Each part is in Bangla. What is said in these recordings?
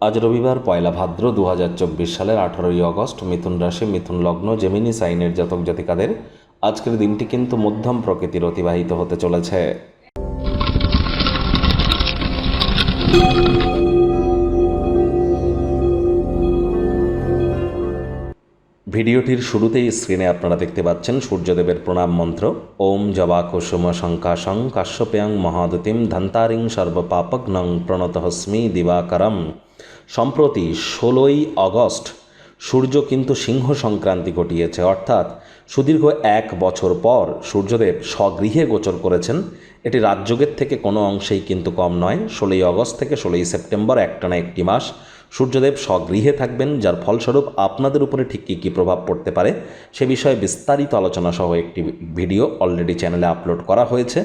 আজ রবিবার পয়লা ভাদ্র দু হাজার চব্বিশ সালের আঠারোই আগস্ট মিথুন রাশি, মিথুন লগ্ন, জেমিনি সাইনের জাতক জাতিকাদের আজকের দিনটি কিন্তু মধ্যম প্রকৃতির অতিবাহিত হতে চলেছে। ভিডিওটির শুরুতেই স্ক্রিনে আপনারা দেখতে পাচ্ছেন সূর্যদেবের প্রণাম মন্ত্র। ওম জবা কুসুম শঙ্কাশং কাশ্যপেয়ং মহাদতিম ধন্তারিং সর্বপাপগ্নং প্রণতহস্মি দিবাকরম। সম্প্রতি ষোলোই অগস্ট সূর্য কিন্তু সিংহ সংক্রান্তি ঘটিয়েছে, অর্থাৎ সুদীর্ঘ এক বছর পর সূর্যদেব স্বগৃহে গোচর করেছেন। এটি রাজযোগের থেকে কোনো অংশেই কিন্তু কম নয়। ষোলোই আগস্ট থেকে ষোলোই সেপ্টেম্বর একটানা একটি মাস সূর্যদেব স্বগৃহে থাকবেন, যার ফলস্বরূপ আপনাদের উপরে ঠিক কী কী প্রভাব পড়তে পারে সে বিষয়ে বিস্তারিত আলোচনা সহ একটি ভিডিও অলরেডি চ্যানেলে আপলোড করা হয়েছে।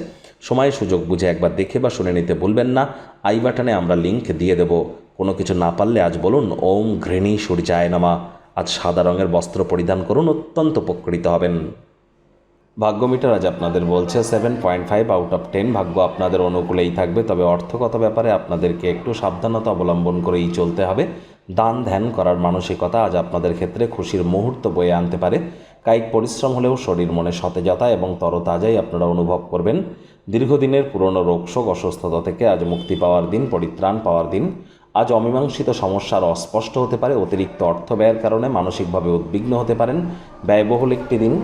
সময় সুযোগ বুঝে একবার দেখে বা শুনে নিতে ভুলবেন না। আই বাটনে আমরা লিংক দিয়ে দেব কোনো কিছু না পারলে আজ বলুন, ওম ঘৃণী সূর্যায় নামা। আজ সাদা রঙের বস্ত্র পরিধান করুন, অত্যন্ত উপকৃত হবেন। ভাগ্য মিটার আজ আপনাদের বলছে seven point five out of ten ভাগ্য আপনাদের অনুকূলেই থাকবে, তবে অর্থগত ব্যাপারে আপনাদেরকে একটু সাবধানতা অবলম্বন করেই চলতে হবে। দান ধ্যান করার মানসিকতা আজ আপনাদের ক্ষেত্রে খুশির মুহূর্ত বয়ে আনতে পারে। কায়িক পরিশ্রম হলেও শরীর মনে সতেজতা এবং তরতাজাই আপনারা অনুভব করবেন। দীর্ঘদিনের পুরনো রোগশোক, অসুস্থতা থেকে আজ মুক্তি পাওয়ার দিন, পরিত্রাণ পাওয়ার দিন। আজ অমীমাংসিত সমস্যার অস্পষ্ট হতে পারে, অতিরিক্ত অর্থ ব্যয়ের কারণে মানসিকভাবে উদ্বিগ্ন হতে পারেন। ব্যয়বহুল একটি দিন।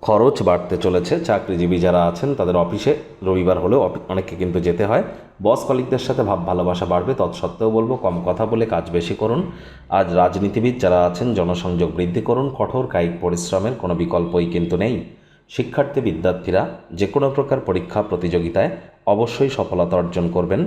খরচ বাড়তে চলেছে। চাকরিজীবী যারা আছেন, তাদের অফিসে রবিবার হলেও অনেককে কিন্তু যেতে হয়। বস কলিকদের সাথে ভাব ভালোবাসা বাড়বে। তৎসত্ত্বেও বলব, কম কথা বলে কাজ বেশি করুন। আজ রাজনীতিবিদ যারা আছেন, জনসংযোগ বৃদ্ধি করুন। কঠোর কায়িক পরিশ্রমের কোনো বিকল্পই কিন্তু নেই। শিক্ষার্থী, বিদ্যার্থীরা যে কোনো প্রকার পরীক্ষা, প্রতিযোগিতায় অবশ্যই সফলতা অর্জন করবেন।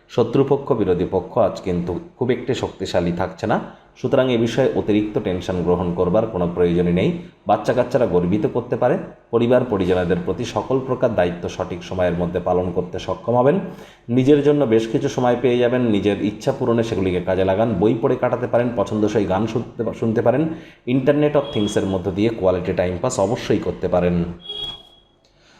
শত্রুপক্ষ, বিরোধী পক্ষ আজ কিন্তু খুব একটি শক্তিশালী থাকছে না। সুতরাং এ বিষয়ে অতিরিক্ত টেনশন গ্রহণ করবার কোনো প্রয়োজনই নেই। বাচ্চা কাচ্চারা গর্বিত করতে পারে। পরিবার, পরিজনদের প্রতি সকল প্রকার দায়িত্ব সঠিক সময়ের মধ্যে পালন করতে সক্ষম হবেন। নিজের জন্য বেশ কিছু সময় পেয়ে যাবেন। নিজের ইচ্ছা পূরণে সেগুলিকে কাজে লাগান। বই পড়ে কাটাতে পারেন। পছন্দসই গান শুনতে শুনতে পারেন। ইন্টারনেট অফ থিংসের মধ্য দিয়ে কোয়ালিটি টাইম পাস অবশ্যই করতে পারেন।